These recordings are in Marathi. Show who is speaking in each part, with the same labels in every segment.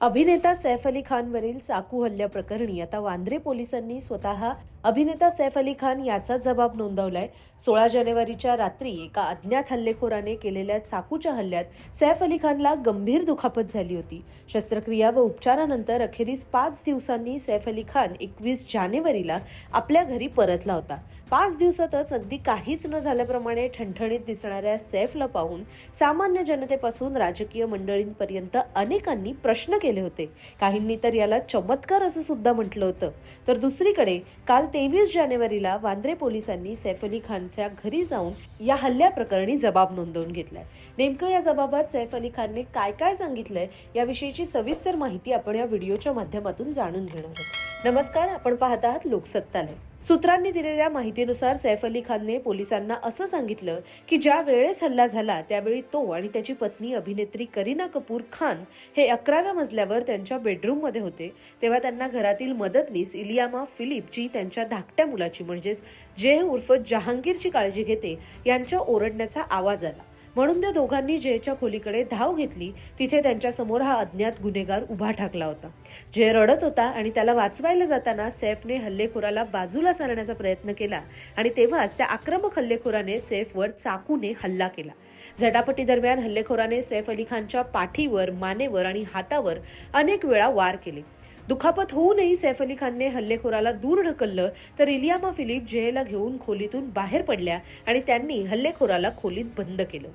Speaker 1: अभिनेता सैफ अली खानवरील चाकू हल्ल्याप्रकरणी आता वांद्रे पोलिसांनी स्वतः अभिनेता सैफ अली खान याचा जबाब नोंदवलाय. सोळा जानेवारीच्या रात्री एका अज्ञात हल्लेखोराने केलेल्या चाकूच्या हल्ल्यात सैफ अली खानला गंभीर दुखापत झाली होती. शस्त्रक्रिया व उपचारानंतर अखेरीस पाच दिवसांनी सैफ अली खान एकवीस जानेवारीला आपल्या घरी परतला होता. पाच दिवसातच अगदी काहीच न झाल्याप्रमाणे ठणठणीत दिसणाऱ्या सैफला पाहून सामान्य जनतेपासून राजकीय मंडळींपर्यंत अनेकांनी प्रश्न केले होते. काहींनी तर याला चमत्कार असं सुद्धा म्हटलं होतं. तर दुसरीकडे काल तेवीस जानेवारीला वांद्रे पोलिसांनी सैफ अली खानच्या घरी जाऊन या हल्ल्याप्रकरणी जबाब नोंदवून घेतलाय. नेमकं या जबाबात सैफ अली खानने काय काय सांगितलंय याविषयीची सविस्तर माहिती आपण या व्हिडिओच्या माध्यमातून जाणून घेणार आहोत. नमस्कार आपण पाहत आहात लोकसत्तालय सूत्रांनी दिलेल्या माहितीनुसार सैफ अली खानने पोलिसांना असं सांगितलं की ज्या वेळेस हल्ला झाला त्यावेळी तो आणि त्याची पत्नी अभिनेत्री करीना कपूर खान हे अकराव्या मजल्यावर त्यांच्या बेडरूममध्ये होते. तेव्हा त्यांना घरातील मदतनीस इलियामा फिलिप जी त्यांच्या धाकट्या मुलाची म्हणजेच जेह उर्फ जहांगीरची काळजी घेते यांच्या ओरडण्याचा आवाज आला. म्हणून त्या दोघांनी जयच्या खोलीकडे धाव घेतली. तिथे त्यांच्यासमोर हा अज्ञात गुन्हेगार उभा ठाकला होता. जय रडत होता आणि त्याला वाचवायला जाताना सैफने हल्लेखोराला बाजूला सारण्याचा प्रयत्न केला आणि तेव्हाच त्या आक्रमक हल्लेखोराने सैफवर चाकूने हल्ला केला. झटापटी दरम्यान हल्लेखोराने सैफ अली खानच्या पाठीवर मानेवर आणि हातावर अनेक वेळा वार केले. दुखापत होऊनही सैफ अली खानने हल्लेखोराला दूर ढकललं तर इलियामा फिलिप जेला घेऊन खोलीतून बाहेर पडल्या आणि त्यांनी हल्लेखोराला खोलीत बंद केलं.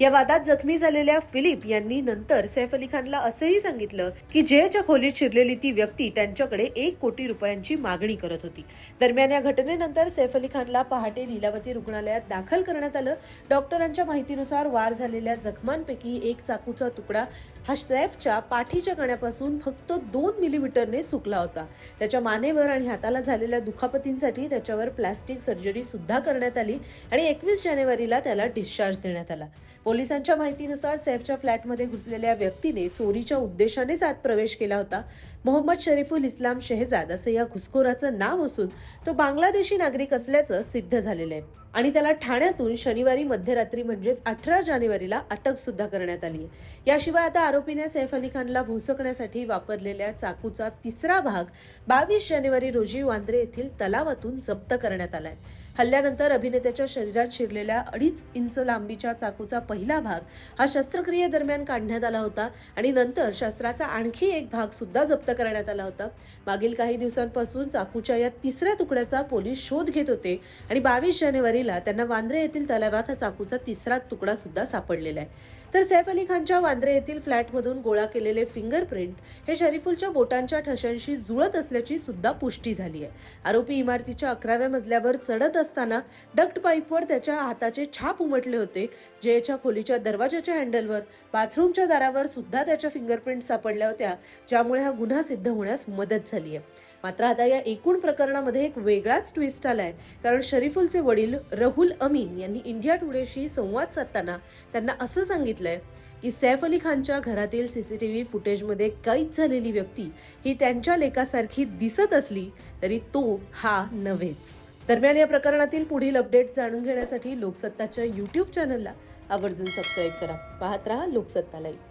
Speaker 1: या वादात जखमी झालेल्या फिलिप यांनी नंतर सैफ अली खानला असंही सांगितलं की जयच्या खोलीत शिरलेली ती व्यक्ती त्यांच्याकडे एक कोटी रुपयांची मागणी करत होती. दरम्यान या घटनेनंतर सैफ अली खानला पहाटे लीलावती रुग्णालयात दाखल करण्यात आलं. डॉक्टरांच्या माहितीनुसार वार झालेल्या जखमांपैकी एक चाकूचा तुकडा हा सैफच्या पाठीच्या कण्यापासून फक्त दोन मिलीमीटरने चुकला होता. त्याच्या मानेवर आणि हाताला झालेल्या दुखापतींसाठी त्याच्यावर प्लास्टिक सर्जरी सुद्धा करण्यात आली आणि एकवीस जानेवारीला त्याला डिस्चार्ज देण्यात आला. पोलिसांच्या माहितीनुसार सैफच्या फ्लॅटमध्ये घुसलेल्या व्यक्तीने चोरीच्या उद्देशानेच आत प्रवेश केला होता. मोहम्मद शरीफुल इस्लाम शेहजाद असं या घुसखोराचं नाव असून तो बांगलादेशी नागरिक असल्याचं सिद्ध झालेलं आहे. आणि त्याला ठाण्यातून शनिवारी मध्यरात्री म्हणजेच अठरा जानेवारीला अटक सुद्धा करण्यात आली आहे. याशिवाय आता आरोपीने सैफ अली खानला भोसकण्यासाठी वापरलेल्या चाकूचा तिसरा भाग बावीस जानेवारी रोजी वांद्रे येथील तलावातून जप्त करण्यात आलाय. हल्ल्यानंतर अभिनेत्याच्या शरीरात शिरलेल्या अडीच इंच लांबीच्या चाकूचा पहिला भाग हा शस्त्रक्रियेदरम्यान काढण्यात आला होता आणि नंतर शस्त्राचा आणखी एक भाग सुद्धा जप्त करण्यात आला होता. मागील काही दिवसांपासून चाकूच्या या तिसऱ्या तुकड्याचा पोलीस शोध घेत होते आणि बावीस जानेवारी जानेवारीला त्यांना वांद्रे येथील तलावात हा चाकूचा तिसरा तुकडा सुद्धा सापडलेला आहे. तर सैफ अली खानच्या वांद्रे येथील फ्लॅटमधून गोळा केलेले फिंगरप्रिंट हे शरीफुलच्या बोटांच्या ठशांशी जुळत असल्याची सुद्धा पुष्टी झाली आहे. आरोपी इमारतीच्या अकराव्या मजल्यावर चढत असताना डक्ट पाईपवर त्याच्या हाताचे छाप उमटले होते. जयच्या खोलीच्या दरवाजाच्या हँडलवर बाथरूमच्या दारावर सुद्धा त्याच्या फिंगरप्रिंट सापडल्या होत्या ज्यामुळे हा गुन्हा सिद्ध होण्यास मदत झाली आहे. मात्र आता या एकूण प्रकरणामध्ये एक वेगळाच ट्विस्ट आलाय कारण शरीफुलचे वडील रहुल अमीन यांनी इंडिया टुडेशी संवाद साधताना त्यांना असं सांगितलंय की सैफ अली खानच्या घरातील सीसीटीव्ही फुटेजमध्ये कैद झालेली व्यक्ती ही त्यांच्या लेखासारखी दिसत असली तरी तो हा नव्हेच. दरम्यान या प्रकरणातील पुढील अपडेट्स जाणून घेण्यासाठी लोकसत्ताच्या यूट्यूब चॅनलला आवर्जून सबस्क्राईब करा. पाहत रहा लोकसत्ता लाईव्ह